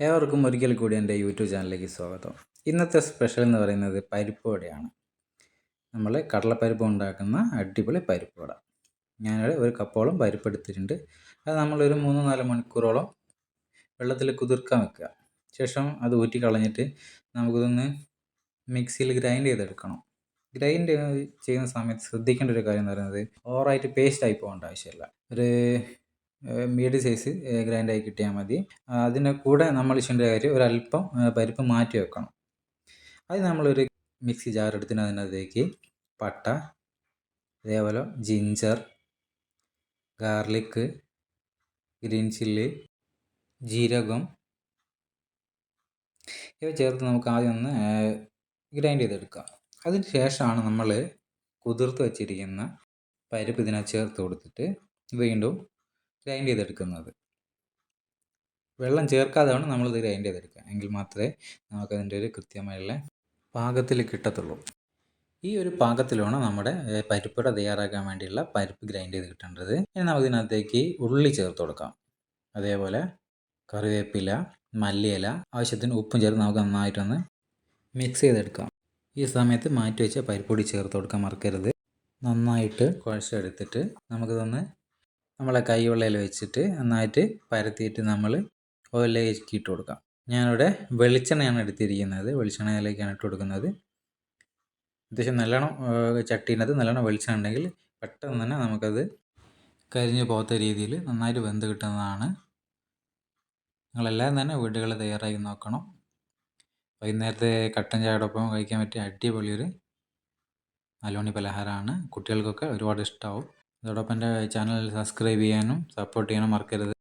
ഏവർക്കും ഒരിക്കൽ കൂടി എന്റെ യൂട്യൂബ് ചാനലിലേക്ക് സ്വാഗതം. ഇന്നത്തെ സ്പെഷ്യൽ എന്ന് പറയുന്നത് പരിപ്പ് വടയാണ്. നമ്മൾ കടലപ്പരിപ്പ് ഉണ്ടാക്കുന്ന അടിപൊളി പരിപ്പ് വട. ഞാനിവിടെ ഒരു കപ്പോളം പരിപ്പ് എടുത്തിട്ടുണ്ട്. അത് നമ്മളൊരു മൂന്ന് നാല് മണിക്കൂറോളം വെള്ളത്തിൽ കുതിർക്കാൻ വെക്കുക. ശേഷം അത് ഊറ്റി കളഞ്ഞിട്ട് നമുക്കിതൊന്ന് മിക്സിയിൽ ഗ്രൈൻഡ് ചെയ്തെടുക്കണം. ഗ്രൈൻഡ് ചെയ്യുന്ന സമയത്ത് ശ്രദ്ധിക്കേണ്ട ഒരു കാര്യം എന്ന് പറയുന്നത് ഓവറായിട്ട് പേസ്റ്റ് ആയി പോകേണ്ട ആവശ്യമില്ല. ഒരു മീഡിയം സൈസ് ഗ്രൈൻഡായി കിട്ടിയാൽ മതി. അതിന്റെ കൂടെ നമ്മൾ ചെയ്യേണ്ട കാര്യം ഒരല്പം പരിപ്പ് മാറ്റി വെക്കണം. അത് നമ്മളൊരു മിക്സി ജാർ എടുത്തിന് അതിനകത്തേക്ക് പട്ട അതേപോലെ ജിഞ്ചർ ഗാർലിക്ക് ഗ്രീൻ ചില്ലി ജീരകം ഇവ ചേർത്ത് നമുക്ക് ആദ്യം ഒന്ന് ഗ്രൈൻഡ് ചെയ്തെടുക്കാം. അതിന് ശേഷമാണ് നമ്മൾ കുതിർത്ത് വച്ചിരിക്കുന്ന പരിപ്പ് ഇതിനകത്ത് ചേർത്ത് കൊടുത്തിട്ട് വീണ്ടും ഗ്രൈൻഡ് ചെയ്തെടുക്കുന്നത്. വെള്ളം ചേർക്കാതെയാണ് നമ്മളിത് ഗ്രൈൻഡ് ചെയ്തെടുക്കുക. എങ്കിൽ മാത്രമേ നമുക്കതിന്റെ ഒരു കൃത്യമായുള്ള പാകത്തിൽ കിട്ടത്തുള്ളൂ. ഈ ഒരു പാകത്തിലാണ് നമ്മുടെ പരിപ്പുട തയ്യാറാക്കാൻ വേണ്ടിയുള്ള പരിപ്പ് ഗ്രൈൻഡ് ചെയ്ത് കിട്ടേണ്ടത്. ഇനി നമുക്കിതിനകത്തേക്ക് ഉള്ളി ചേർത്ത് കൊടുക്കാം. അതേപോലെ കറിവേപ്പില മല്ലിയില ആവശ്യത്തിന് ഉപ്പും ചേർത്ത് നമുക്ക് നന്നായിട്ടൊന്ന് മിക്സ് ചെയ്തെടുക്കാം. ഈ സമയത്ത് മാറ്റി വെച്ച പരിപ്പൊടി ചേർത്ത് കൊടുക്കാൻ മറക്കരുത്. നന്നായിട്ട് കുഴച്ചെടുത്തിട്ട് നമുക്കിതൊന്ന് നമ്മളെ കൈവെള്ളയിൽ വെച്ചിട്ട് നന്നായിട്ട് പരത്തിയിട്ട് നമ്മൾ ഓയിലേക്ക് ഇട്ട് കൊടുക്കാം. ഞാനിവിടെ വെളിച്ചെണ്ണയാണ് എടുത്തിരിക്കുന്നത്. വെളിച്ചെണ്ണയിലേക്കാണ് ഇട്ട് കൊടുക്കുന്നത്. അത്യാവശ്യം നല്ലോണം ചട്ടീനകത്ത് നല്ലോണം വെളിച്ചെണ്ണ ഉണ്ടെങ്കിൽ പെട്ടെന്ന് തന്നെ നമുക്കത് കരിഞ്ഞു പോകാത്ത രീതിയിൽ നന്നായിട്ട് വെന്ത് കിട്ടുന്നതാണ്. നിങ്ങളെല്ലാം തന്നെ വീടുകൾ തയ്യാറാക്കി നോക്കണം. വൈകുന്നേരത്തെ കട്ടൻ ചായയോടൊപ്പം കഴിക്കാൻ പറ്റിയ അടിപൊളിയൊരു നല്ലോണി പലഹാരമാണ്. കുട്ടികൾക്കൊക്കെ ഒരുപാട് ഇഷ്ടമാവും അതോടൊപ്പം എന്റെ ചാനൽ സബ്സ്ക്രൈബ് ചെയ്യാനും സപ്പോർട്ട് ചെയ്യാനും മറക്കരുത്.